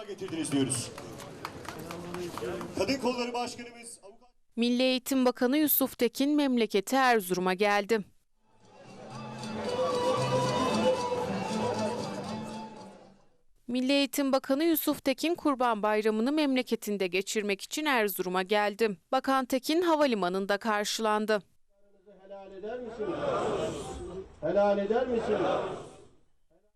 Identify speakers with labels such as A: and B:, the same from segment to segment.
A: sefalar getirdiniz diyoruz. Kadın Kolları Başkanımız Avukat
B: Milli Eğitim Bakanı Yusuf Tekin memleketi Erzurum'a geldi. Milli Eğitim Bakanı Yusuf Tekin Kurban Bayramı'nı memleketinde geçirmek için Erzurum'a geldi. Bakan Tekin havalimanında karşılandı.
C: Helal eder misiniz? Helal eder misiniz?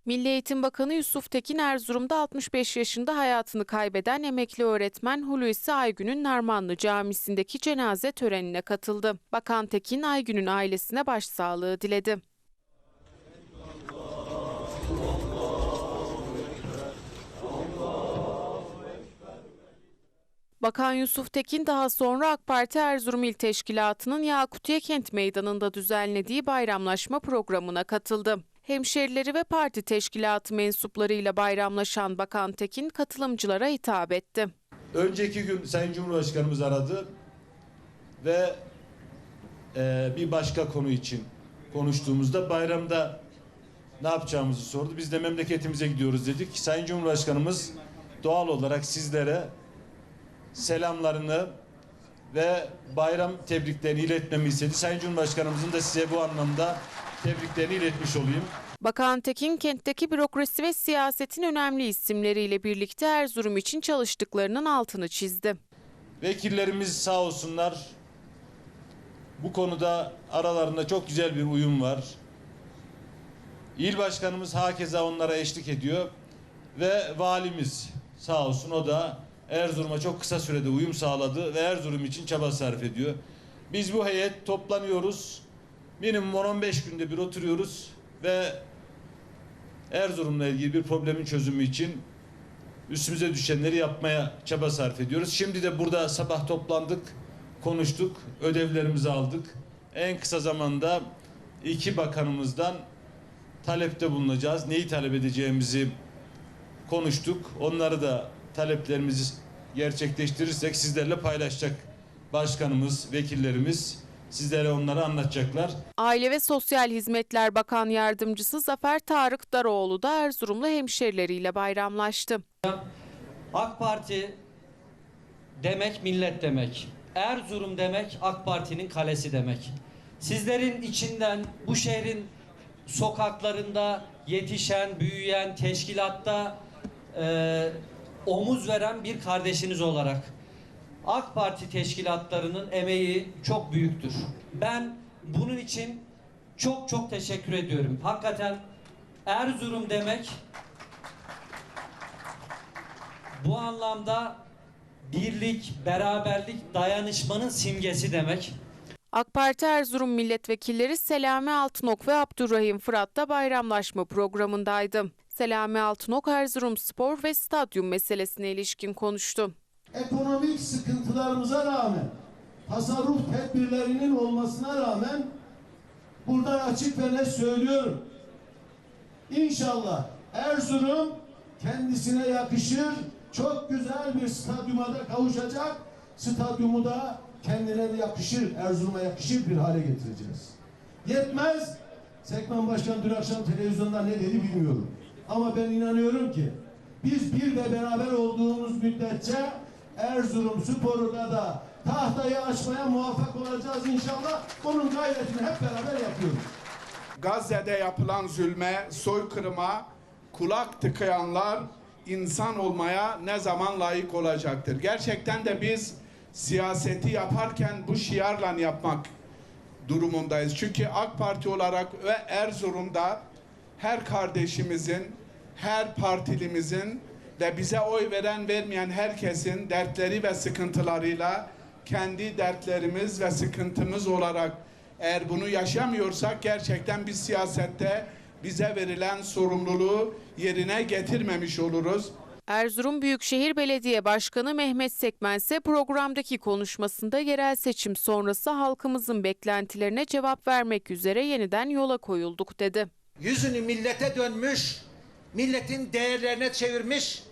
B: Milli Eğitim Bakanı Yusuf Tekin Erzurum'da 65 yaşında hayatını kaybeden emekli öğretmen Hulusi Aygün'ün Narmanlı Camisi'ndeki cenaze törenine katıldı. Bakan Tekin Aygün'ün ailesine başsağlığı diledi. Bakan Yusuf Tekin daha sonra AK Parti Erzurum İl Teşkilatı'nın Yakutiye Kent Meydanı'nda düzenlediği bayramlaşma programına katıldı. Hemşerileri ve parti teşkilatı mensuplarıyla bayramlaşan Bakan Tekin katılımcılara hitap etti.
D: Önceki gün Sayın Cumhurbaşkanımız aradı ve e, bir başka konu için konuştuğumuzda bayramda ne yapacağımızı sordu. Biz de memleketimize gidiyoruz dedik. Sayın Cumhurbaşkanımız doğal olarak sizlere selamlarını ve bayram tebriklerini iletmemi istedi. Sayın Cumhurbaşkanımızın da size bu anlamda tebriklerini iletmiş olayım.
B: Bakan Tekin kentteki bürokrasi ve siyasetin önemli isimleriyle birlikte Erzurum için çalıştıklarının altını çizdi.
D: Vekillerimiz sağ olsunlar. Bu konuda aralarında çok güzel bir uyum var. İl başkanımız hakeza onlara eşlik ediyor ve valimiz sağ olsun o da Erzurum'a çok kısa sürede uyum sağladı ve Erzurum için çaba sarf ediyor. Biz bu heyet toplanıyoruz. Minimum 10-15 günde bir oturuyoruz ve Erzurum'la ilgili bir problemin çözümü için üstümüze düşenleri yapmaya çaba sarf ediyoruz. Şimdi de burada sabah toplandık, konuştuk, ödevlerimizi aldık. En kısa zamanda iki bakanımızdan talepte bulunacağız. Neyi talep edeceğimizi konuştuk. Onları da taleplerimizi gerçekleştirirsek sizlerle paylaşacak başkanımız, vekillerimiz sizlere onları anlatacaklar.
B: Aile ve Sosyal Hizmetler Bakan Yardımcısı Zafer Tarık Daroğlu da Erzurumlu hemşerileriyle bayramlaştı.
E: AK Parti demek millet demek. Erzurum demek AK Parti'nin kalesi demek. Sizlerin içinden bu şehrin sokaklarında yetişen, büyüyen, teşkilatta e, omuz veren bir kardeşiniz olarak AK Parti teşkilatlarının emeği çok büyüktür. Ben bunun için çok çok teşekkür ediyorum. Hakikaten Erzurum demek bu anlamda birlik, beraberlik, dayanışmanın simgesi demek.
B: AK Parti Erzurum milletvekilleri Selami Altınok ve Abdurrahim Fırat da bayramlaşma programındaydı. Selami Altınok Erzurum Spor ve Stadyum meselesine ilişkin konuştu.
C: Ekonomik sıkıntılarımıza rağmen, tasarruf tedbirlerinin olmasına rağmen buradan açık ve net söylüyorum. İnşallah Erzurum kendisine yakışır, çok güzel bir stadyuma da kavuşacak. Stadyumu da kendine de yakışır, Erzurum'a yakışır bir hale getireceğiz. Yetmez. Sekman Başkan dün akşam televizyonda ne dedi bilmiyorum. Ama ben inanıyorum ki biz bir ve beraber olduğumuz müddetçe Erzurum Spor'una da tahtayı açmaya muvaffak olacağız inşallah. Bunun gayretini hep beraber yapıyoruz.
F: Gazze'de yapılan zulme, soykırıma kulak tıkayanlar insan olmaya ne zaman layık olacaktır? Gerçekten de biz siyaseti yaparken bu şiarla yapmak durumundayız. Çünkü AK Parti olarak ve Erzurum'da her kardeşimizin, her partilimizin ve bize oy veren vermeyen herkesin dertleri ve sıkıntılarıyla kendi dertlerimiz ve sıkıntımız olarak eğer bunu yaşamıyorsak gerçekten biz siyasette bize verilen sorumluluğu yerine getirmemiş oluruz.
B: Erzurum Büyükşehir Belediye Başkanı Mehmet Sekmen ise programdaki konuşmasında yerel seçim sonrası halkımızın beklentilerine cevap vermek üzere yeniden yola koyulduk dedi.
G: yüzünü millete dönmüş, milletin değerlerine çevirmiş,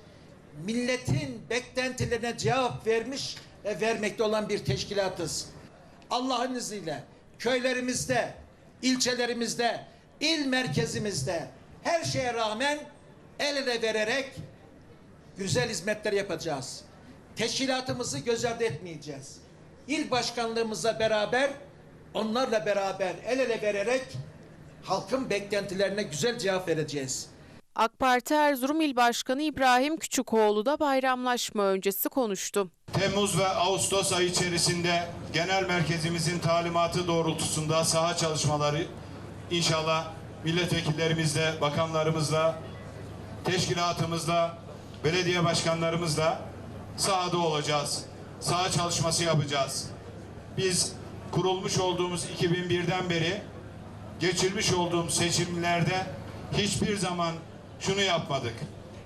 G: milletin beklentilerine cevap vermiş ve vermekte olan bir teşkilatız. Allah'ın izniyle köylerimizde, ilçelerimizde, il merkezimizde her şeye rağmen el ele vererek güzel hizmetler yapacağız. Teşkilatımızı göz ardı etmeyeceğiz. İl başkanlığımızla beraber, onlarla beraber el ele vererek halkın beklentilerine güzel cevap vereceğiz.
B: AK Parti Erzurum İl Başkanı İbrahim Küçükoğlu da bayramlaşma öncesi konuştu.
H: Temmuz ve Ağustos ayı içerisinde genel merkezimizin talimatı doğrultusunda saha çalışmaları inşallah milletvekillerimizle, bakanlarımızla, teşkilatımızla, belediye başkanlarımızla sahada olacağız. Saha çalışması yapacağız. Biz kurulmuş olduğumuz 2001'den beri geçirmiş olduğum seçimlerde hiçbir zaman şunu yapmadık.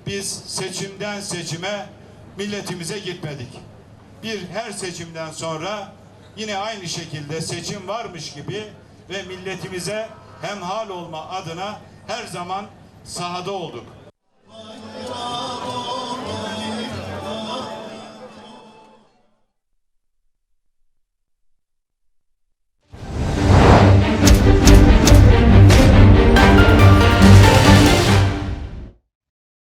H: Biz seçimden seçime milletimize gitmedik. Bir her seçimden sonra yine aynı şekilde seçim varmış gibi ve milletimize hemhal olma adına her zaman sahada olduk.